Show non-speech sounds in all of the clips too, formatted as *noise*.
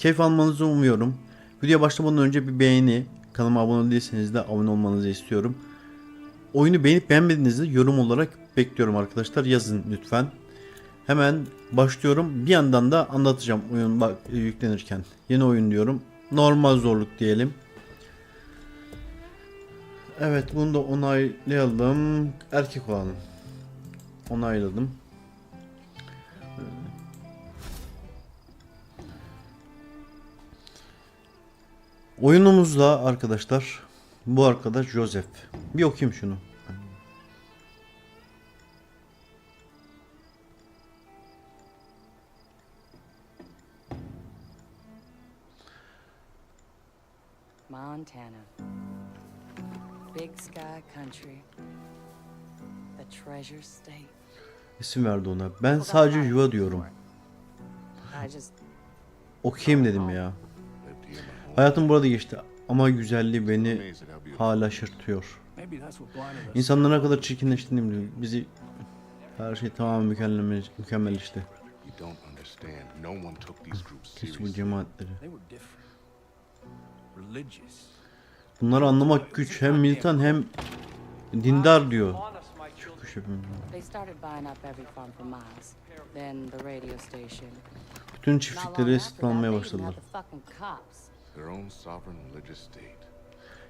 Keyif almanızı umuyorum. Videoya başlamadan önce bir beğeni, kanalıma abone değilseniz de abone olmanızı istiyorum. Oyunu beğenip beğenmediğinizde yorum olarak bekliyorum arkadaşlar. Yazın lütfen. Hemen başlıyorum. Bir yandan da anlatacağım oyun bak yüklenirken. Yeni oyun diyorum. Normal zorluk diyelim. Evet bunu da onaylayalım. Erkek olalım. Onayladım. Oyunumuzda arkadaşlar bu arkadaş Joseph. Bir okuyayım şunu. Montana. Big sky country. The treasure state. İsim verdi ona. Ben sadece yuva diyorum. Okuyayım dedim ya. Hayatım burada geçti ama güzelliği beni hala. İnsanların ne kadar çirkinleştiğini biliyorum. Bizi her şey tamamen mükemmel, mükemmel işte. Kes bu cemaatleri. Bunları anlamak güç. Hem militan hem dindar diyor. Bütün çiftlikleri even başladılar. Had the fucking cops. Their own sovereign religious state.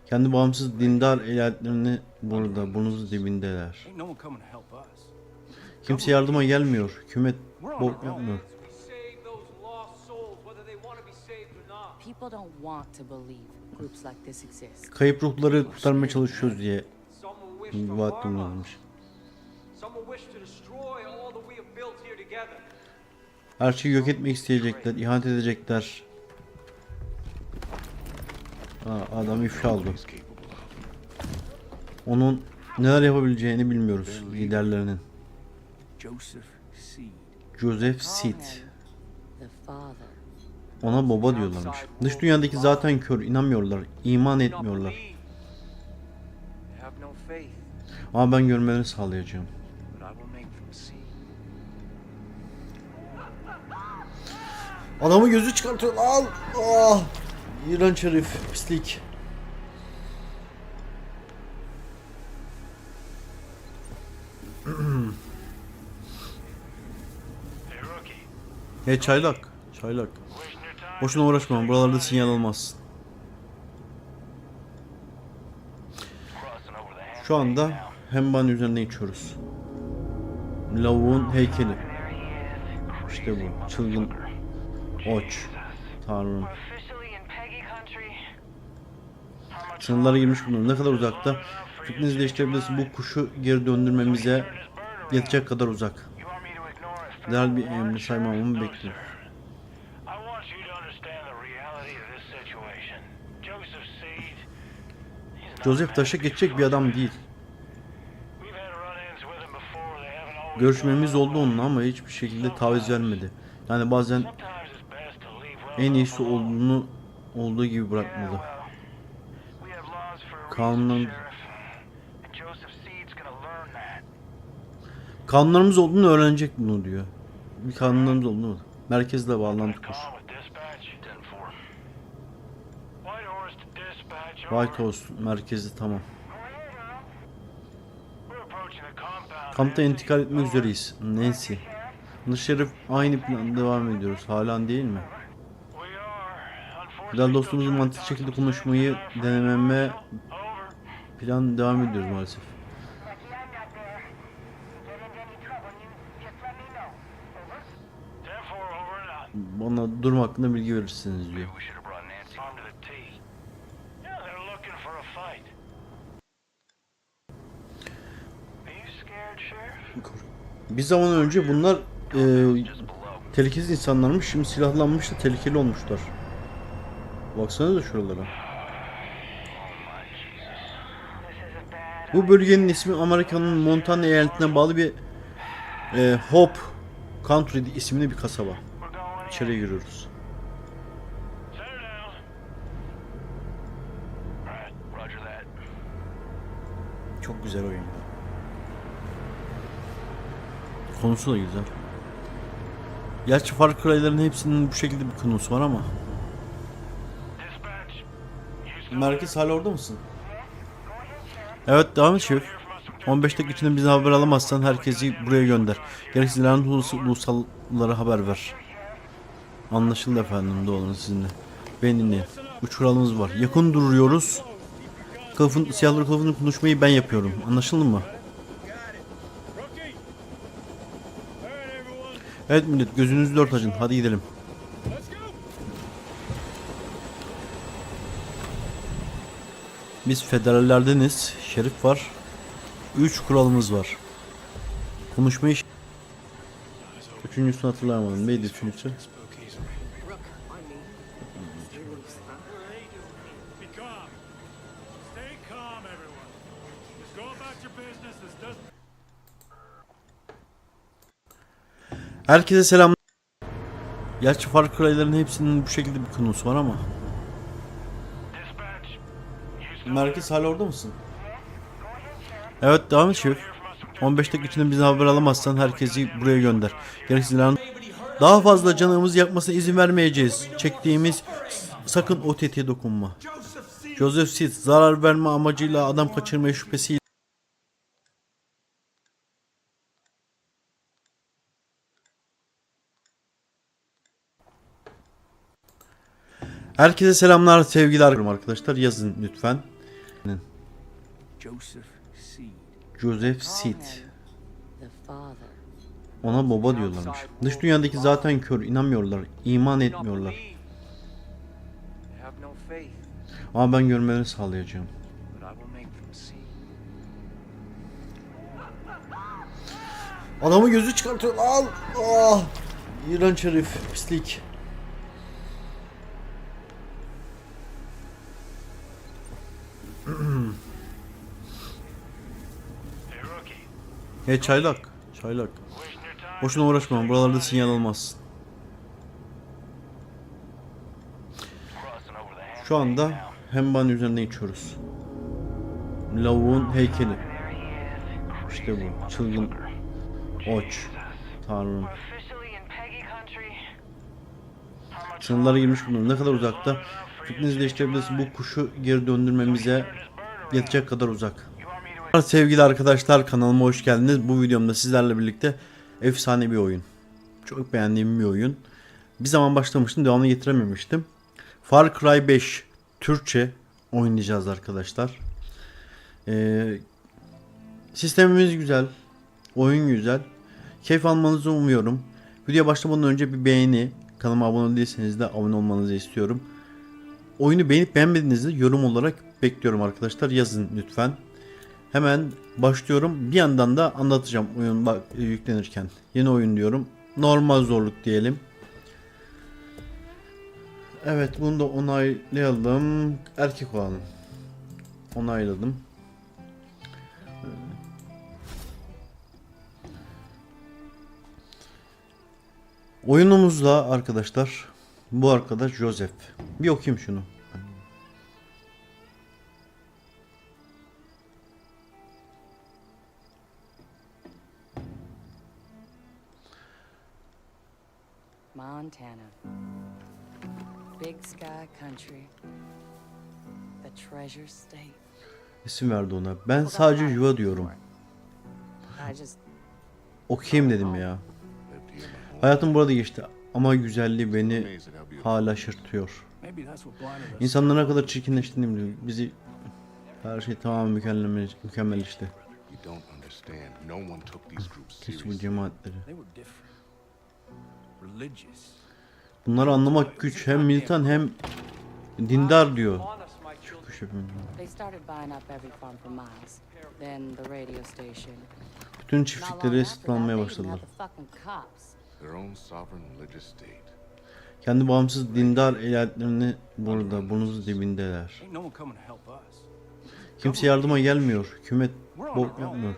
Kendi bağımsız dindar eyaletlerini burada, burnumuzun dibindeler. Kimse yardıma gelmiyor. Hükümet bok yapmıyor. Kayıp ruhları kurtarmaya çalışıyoruz diye vaat together. Her şeyi yok etmek isteyecekler, ihanet edecekler. Aa, adam ifşa oldu. Onun neler yapabileceğini bilmiyoruz liderlerinin. Joseph Seed. Ona baba diyorlarmış. Dış dünyadaki zaten kör, inanmıyorlar, iman etmiyorlar. Ama ben görmelerini sağlayacağım. Adamı gözü çıkartıyor lan. Ah! İğrenç herif, pislik. Hey çaylak, çaylak. Boşuna uğraşma, buralarda sinyal olmaz. Şu anda Hemban üzerine geçiyoruz. Lavuğun heykeli. İşte bu, çılgın oç. Tanrım. Sınırlara girmiş bulunuyor. Ne kadar uzakta? Fikrinizi değiştirebilirsiniz. Bu kuşu geri döndürmemize yetecek kadar uzak. Değerli bir emri saymamamı bekliyor. Joseph taşa geçecek bir adam değil. Görüşmemiz oldu onunla ama hiçbir şekilde taviz vermedi. Yani bazen en iyisi olduğunu olduğu gibi bırakmalı. Kanun-. Kanunlarımız olduğunu öğrenecek bunu diyor. Bir kanunlarımız olduğunu. Merkezle bağlantı kur. Call with dispatch. 10-4. White. House merkezi tamam. Kampta intikal etmek üzereyiz. Nancy. Dışarı aynı plan devam ediyoruz. Hala değil mi? Güzel dostumuzun mantıklı şekilde konuşmayı denememe. Plan devam ediyoruz maalesef. Lucky I'm not there. Get into any trouble, you just let me know. Over. 10-4 over and out. Bana durum hakkında bilgi verirsiniz diyor. Bir zaman önce bunlar e, tehlikesiz insanlarmış. Şimdi silahlanmış da tehlikeli olmuşlar. Baksana da şuralara. Bu bölgenin ismi Amerika'nın Montana eyaletine bağlı bir e, Hope Country isimli bir kasaba. İçeri giriyoruz. Çok güzel oyun. Konusu da güzel. Gerçi Far Cry'ların hepsinin bu şekilde bir konusu var ama Merkez hala orada mısın? Evet devam et şef. 15 dakika içinde bize haber alamazsan herkesi buraya gönder. Gerekirse lanet olası ulusallara haber ver. Anlaşıldı efendim doğru sizinle. Beni dinleyin. Üç kuralımız var. Yakın duruyoruz. Kılıfın, siyahları kılıfının konuşmayı ben yapıyorum. Anlaşıldı mı? Evet millet gözünüzü dört açın. Hadi gidelim. Biz federallerdeniz. Şerif var. Üç kuralımız var. Konuşmayı... Üçüncüsünü hatırlayamadım. Neydi üçüncüsü? Herkese selam. Gerçi Far Cry'ların hepsinin bu şekilde bir konusu var ama. Merkez hala orada mısın? Evet devam et şef. 15 dakika içinde bize haber alamazsan herkesi buraya gönder. Gerekirse lanet- daha fazla canımızı yakmasına izin vermeyeceğiz. Çektiğimiz sakın o tetiğe dokunma. Joseph Seed zarar verme amacıyla adam kaçırmaya şüphesiyle Herkese selamlar, sevgiler arkadaşlar. Yazın lütfen. Joseph Seed. Joseph Seed. Ona baba diyorlarmış. Dış dünyadaki zaten kör, inanmıyorlar, iman etmiyorlar. Ama ben görmelerini sağlayacağım. Adamı gözü çıkartıyor. Al. Ah. İğrenç herif, pislik. Hey çaylak, çaylak. Boşuna uğraşma, buralarda sinyal almaz. Şu anda Hemban üzerinde içiyoruz. Lavuğun heykeli. İşte bu, çılgın oç. Tanrım. Sınırlara girmiş bulunuyor. Ne kadar uzakta? Fikrinizi değiştirebilirsiniz. Bu kuşu geri döndürmemize yetecek kadar uzak. Sevgili arkadaşlar kanalıma hoş geldiniz. Bu videomda sizlerle birlikte efsane bir oyun. Çok beğendiğim bir oyun. Bir zaman başlamıştım devamını getirememiştim. Far Cry 5 Türkçe oynayacağız arkadaşlar. Ee, sistemimiz güzel. Oyun güzel. Keyif almanızı umuyorum. Videoya başlamadan önce bir beğeni, kanalıma abone değilseniz de abone olmanızı istiyorum. Oyunu beğenip beğenmediğinizde yorum olarak bekliyorum arkadaşlar. Yazın lütfen. Hemen başlıyorum. Bir yandan da anlatacağım oyun bak yüklenirken. Yeni oyun diyorum. Normal zorluk diyelim. Evet bunu da onaylayalım. Erkek olalım. Onayladım. Oyunumuzda arkadaşlar bu arkadaş Joseph. Bir okuyayım şunu. Country. The Treasure State. İsim verdi ona. Ben sadece yuva diyorum. I just Okuyayım dedim ya. Hayatım burada geçti ama güzelliği beni hala. İnsanların ne kadar çirkinleştiğini biliyorum. Bizi her şey tamamen mükemmel, mükemmel işte. Kesin bu cemaatleri. Bunları anlamak güç. Hem militan hem dindar diyor. Bütün çiftlikleri satın başladılar. Kendi bağımsız dindar eyaletlerini burada, burnumuzun dibindeler. Kimse yardıma gelmiyor. Hükümet bok yapmıyor.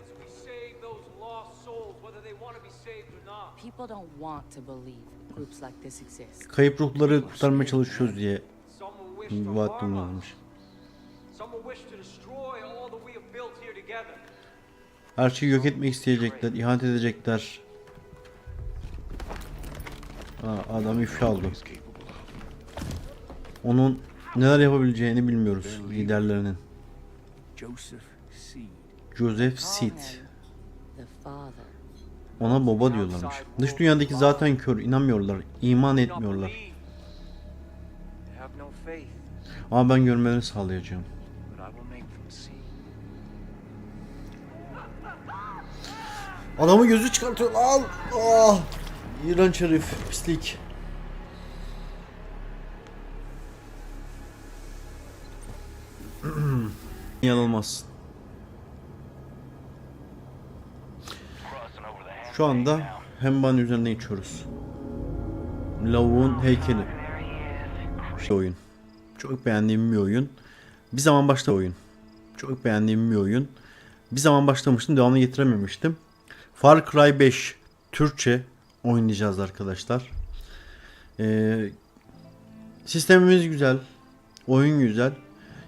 Kayıp ruhları kurtarmaya çalışıyoruz diye bir together. Her şeyi yok etmek isteyecekler, ihanet edecekler. Aa, adam ifşa oldu. Onun neler yapabileceğini bilmiyoruz liderlerinin. Joseph Seed. Ona baba diyorlarmış. Dış dünyadaki zaten kör, inanmıyorlar, iman etmiyorlar. Ama ben görmelerini sağlayacağım. Adamı gözü çıkartıyor al. Ah! İğrenç herif, pislik. *clears throat* Yanılmaz. Şu anda Hemban üzerine geçiyoruz. Lavuğun heykeli. İşte oyun. Çok beğendiğim bir oyun. Bir zaman başta oyun. Çok beğendiğim bir oyun. Bir zaman başlamıştım, devamını getirememiştim. Far Cry 5 Türkçe oynayacağız arkadaşlar. Ee, sistemimiz güzel. Oyun güzel.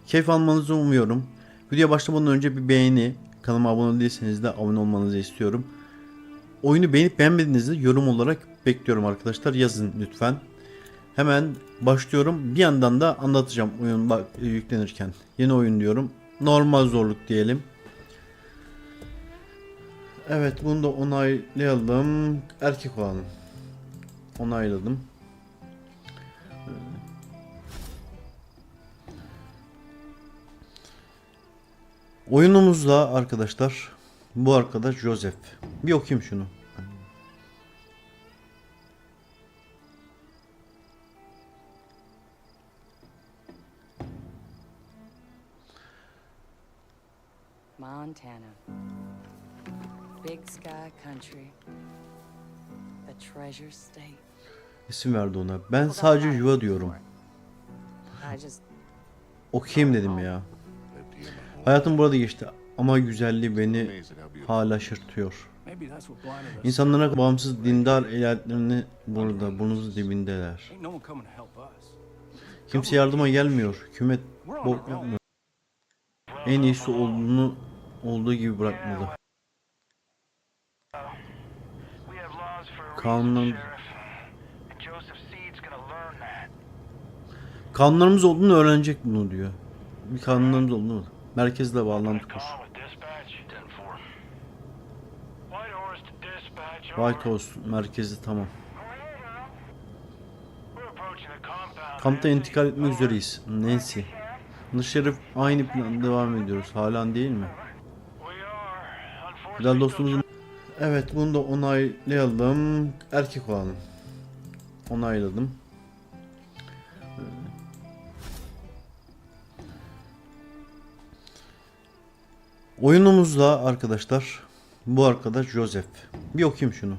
Keyif almanızı umuyorum. Videoya başlamadan önce bir beğeni, kanalıma abone değilseniz de abone olmanızı istiyorum. Oyunu beğenip beğenmediğinizde yorum olarak bekliyorum arkadaşlar. Yazın lütfen. Hemen başlıyorum. Bir yandan da anlatacağım oyun bak yüklenirken. Yeni oyun diyorum. Normal zorluk diyelim. Evet bunu da onaylayalım. Erkek olalım. Onayladım. Oyunumuzda arkadaşlar bu arkadaş Joseph. Bir okuyayım şunu. Montana. Big Sky Country. The Treasure State. İsim verdi ona. Ben sadece yuva diyorum. I just Okuyayım dedim ya. Hayatım burada geçti ama güzelliği beni hala us. İnsanlara bağımsız dindar eyaletlerini burada burnunuz dibindeler. Kimse yardıma gelmiyor. Hükümet bok yapmıyor. En iyisi olduğunu olduğu gibi bırakmalı. We have laws for a reason, Kanun Sheriff. And Joseph Seed's gonna learn that. kanunlarımız olduğunu öğrenecek bunu diyor. Bir kanunlarımız olduğunu. Merkezle bağlantı kur. with dispatch. 10-4. White House merkezi tamam. Kampta intikal etmek üzereyiz. Nancy. Şerif aynı plan devam ediyoruz. Halen değil mi? Güzel dostumuzun... Evet bunu da onaylayalım. Erkek olalım. Onayladım. Oyunumuzda arkadaşlar bu arkadaş Joseph. Bir okuyayım şunu.